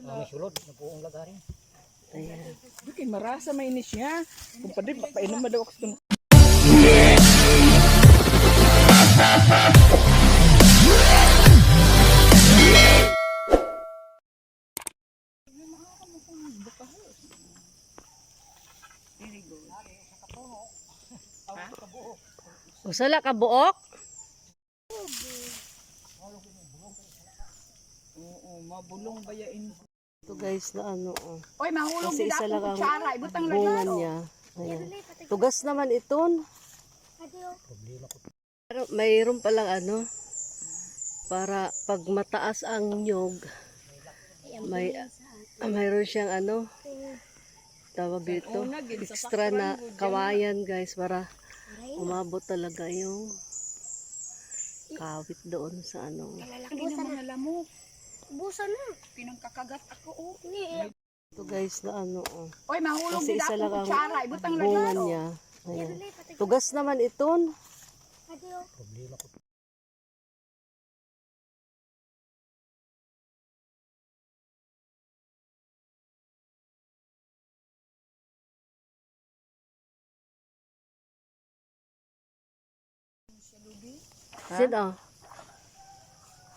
May sulod, napuong lagarin. Ayan. Kay marasa may inis niya. Kung pwede, papainom na daw ako sa tunok. Usala ka buok? Oo, mabulong bayain. Ito guys na ano oh. Oy, mahulog Kasi din isa ako lang ang kutsara. Ibutang bunga lagaro. niya. Ayan. Tugas naman iton. Problema ko. Pero mayroon palang ano, para pag mataas ang nyog, may mayroon siyang ano, tawag dito, extra na kawayan guys para umabot talaga yung kawit doon sa ano. Busa na. Pinangkakagat ako, oh. Ito guys na ano, oh. Oy, mahulog Kasi din isa ako lang ang kutsara. Ibutang bunga lagaro. niya. Ayan. Tugas naman iton. Problema ko. Sino?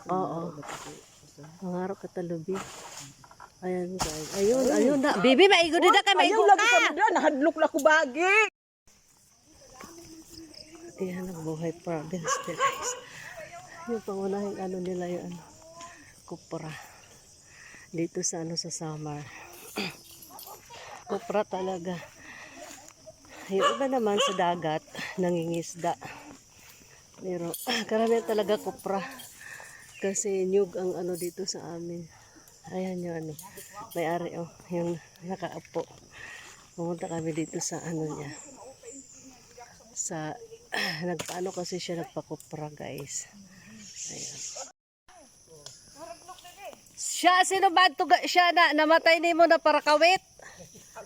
Oo. Pangarap ka talubi. Ayan guys. Ayun, ayun na. Bibi, maigo na ka, maigo lagi ka. ka mo dyan. Nahadlok na ko bagi. Ayan ang buhay province din guys. Yung pangunahing ano nila yung ano, kupra. Dito sa ano sa summer. kupra talaga. Yung iba naman sa dagat, nangingisda. Pero karamihan talaga kupra. Kasi nyug ang ano dito sa amin. Ayan yung ano, may-ari oh, yung nakaupo. Pumunta kami dito sa ano niya. Sa, nagpaano kasi siya nagpakupra guys. Ayan. Siya, sino ba ito? Siya na, namatay ni mo na para kawit?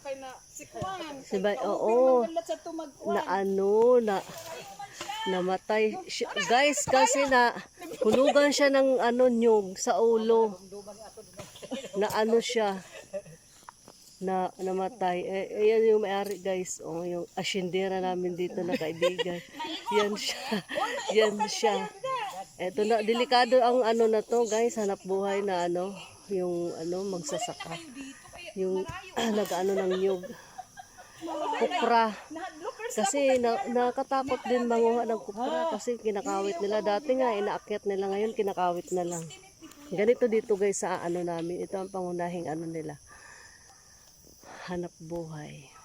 Akay na sikwan. Si Bay, oo. Na ano na namatay. Guys kasi na hulugan siya ng ano nyug sa ulo. Na ano siya na namatay. Eh, ayan yung may-ari guys. Oh, yung asyendera namin dito na kaibigan. Yan siya. yan siya. eto na delikado ang ano na to guys. Hanap buhay na ano yung ano magsasaka yung nag-ano ng nyug kupra kasi na, nakatakot din manguha ng kupra kasi kinakawit nila. Dati nga inaakyat nila ngayon kinakawit na lang. Ganito dito guys sa ano namin. Ito ang pangunahing ano nila. Hanap buhay.